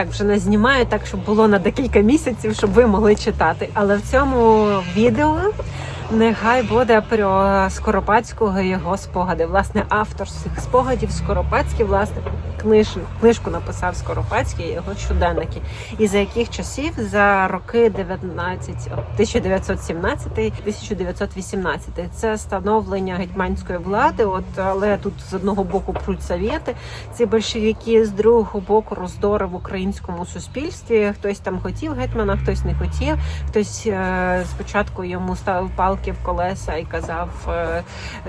так вже не знімаю, так щоб було на декілька місяців, щоб ви могли читати. Але в цьому відео нехай буде про Скоропадського його спогади. Власне, автор цих спогадів Скоропадський, власне, книж, книжку написав Скоропадський і його щоденники. І за яких часів за роки 19, о, 1917-1918. Це становлення гетьманської влади. От але тут з одного боку пруть совєти, ці большевики, з другого боку роздори в українському суспільстві. Хтось там хотів гетьмана, хтось не хотів. Хтось е, спочатку йому ставив палки в колеса і казав, е,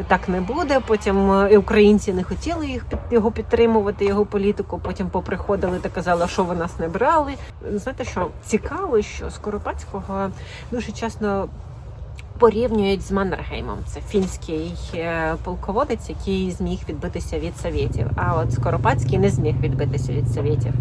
так не буде. Потім е, і українці не хотіли їх його підтримувати, його політику. Потім поприходили та казали, що ви нас не брали. Знаєте, що цікаво, що Скоропадського дуже часто порівнюють з Маннергеймом. Це фінський е, полководець, який зміг відбитися від совєтів. А от Скоропадський не зміг відбитися від совєтів.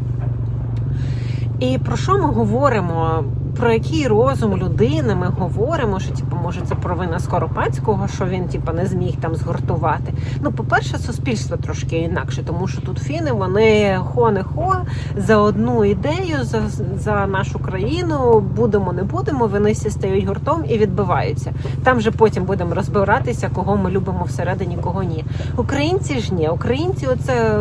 І про що ми говоримо? Про який розум людини ми говоримо, що типу, може це провина Скоропадського, що він типу, не зміг там згуртувати. Ну, по-перше, суспільство трошки інакше, тому що тут фіни вони хо не хо за одну ідею, за, за нашу країну, будемо, не будемо. Вони всі стають гуртом і відбиваються. Там вже потім будемо розбиратися, кого ми любимо всередині, кого ні. Українці ж ні. Українці, оце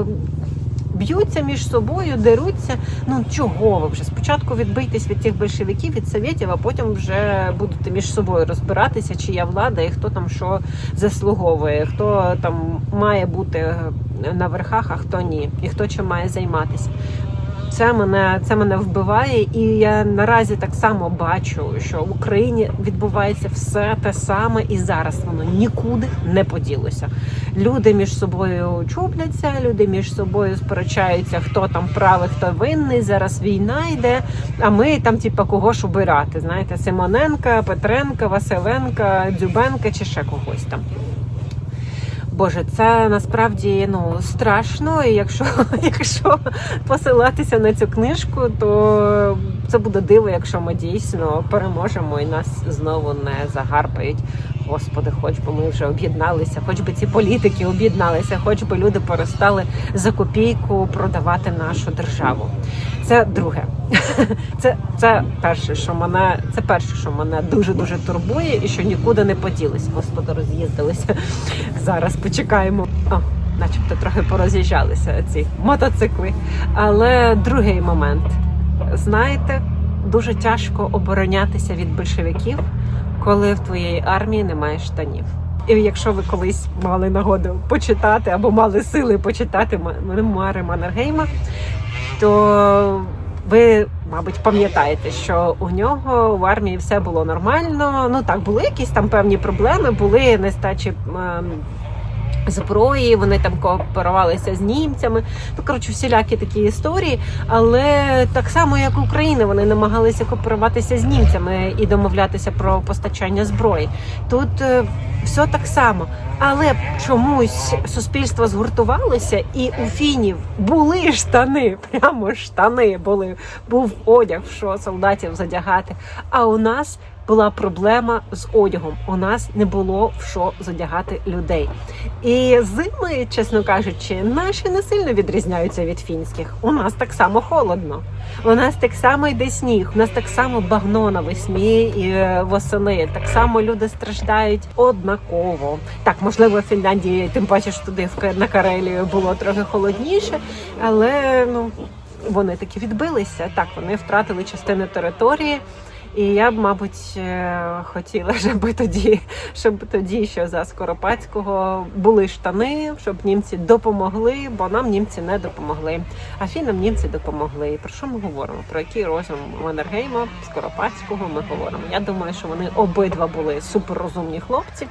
б'ються між собою, деруться. Ну чого ви вже спочатку відбийтесь від тих большевиків, від совєтів, а потім вже будете між собою розбиратися, чия влада і хто там що заслуговує, хто там має бути на верхах, а хто ні, і хто чим має займатися. Це мене це мене вбиває, і я наразі так само бачу, що в Україні відбувається все те саме, і зараз воно нікуди не поділося. Люди між собою чупляться, люди між собою сперечаються, хто там правий, хто винний. Зараз війна йде. А ми там, типа, кого ж обирати? Знаєте, Симоненка, Петренка, Василенка, Дзюбенка чи ще когось там. Боже, це насправді ну страшно. І якщо, якщо посилатися на цю книжку, то це буде диво, якщо ми дійсно переможемо і нас знову не загарпають. Господи, хоч би ми вже об'єдналися, хоч би ці політики об'єдналися, хоч би люди перестали за копійку продавати нашу державу. Це друге. Це це перше, що мене це перше, що мене дуже дуже турбує, і що нікуди не поділись. Господи, роз'їздилися. Зараз почекаємо. О, начебто трохи пороз'їжджалися ці мотоцикли. Але другий момент, знаєте, дуже тяжко оборонятися від большевиків, коли в твоєї армії немає штанів. І якщо ви колись мали нагоду почитати або мали сили почитати мемуари Маннергейма, то ви, мабуть, пам'ятаєте, що у нього в армії все було нормально. Ну так, були якісь там певні проблеми, були нестачі. Зброї, вони там кооперувалися з німцями. Ну коротше, всілякі такі історії. Але так само, як Україна, вони намагалися кооперуватися з німцями і домовлятися про постачання зброї. Тут е, все так само. Але чомусь суспільство згуртувалося, і у фінів були штани, прямо штани були. Був одяг, що солдатів задягати. А у нас була проблема з одягом. У нас не було в що задягати людей. І зими, чесно кажучи, наші не сильно відрізняються від фінських. У нас так само холодно. У нас так само йде сніг. У нас так само багно навесні і е, восени. Так само люди страждають однаково. Так, можливо, в Фінляндії, тим паче що туди на Карелію було трохи холодніше, але ну вони таки відбилися. Так, вони втратили частину території. І я б, мабуть, е, хотіла, щоб тоді, щоб тоді, що за Скоропадського були штани, щоб німці допомогли, бо нам німці не допомогли. А фінам німці допомогли. І про що ми говоримо? Про який розум Маннергейма, Скоропадського ми говоримо? Я думаю, що вони обидва були суперрозумні хлопці.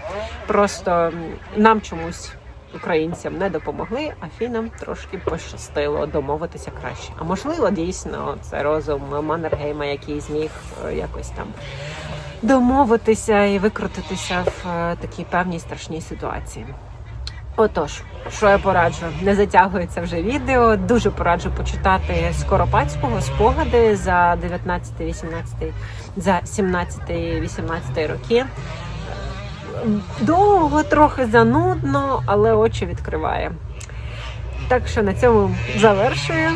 Просто нам чомусь українцям не допомогли, а фінам трошки пощастило домовитися краще. А можливо, дійсно це розум Маннергейма, який зміг е, якось там домовитися і викрутитися в е, такій певній страшній ситуації. Отож, що я пораджу, не затягується вже відео. Дуже пораджу почитати Скоропадського спогади за 19-18, за 17-18 роки довго, трохи занудно, але очі відкриває. Так що на цьому завершую.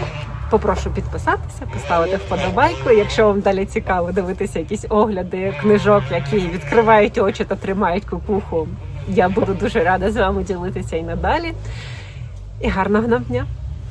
Попрошу підписатися, поставити вподобайку. Якщо вам далі цікаво дивитися якісь огляди книжок, які відкривають очі та тримають кукуху. Я буду дуже рада з вами ділитися і надалі. І гарного нам дня!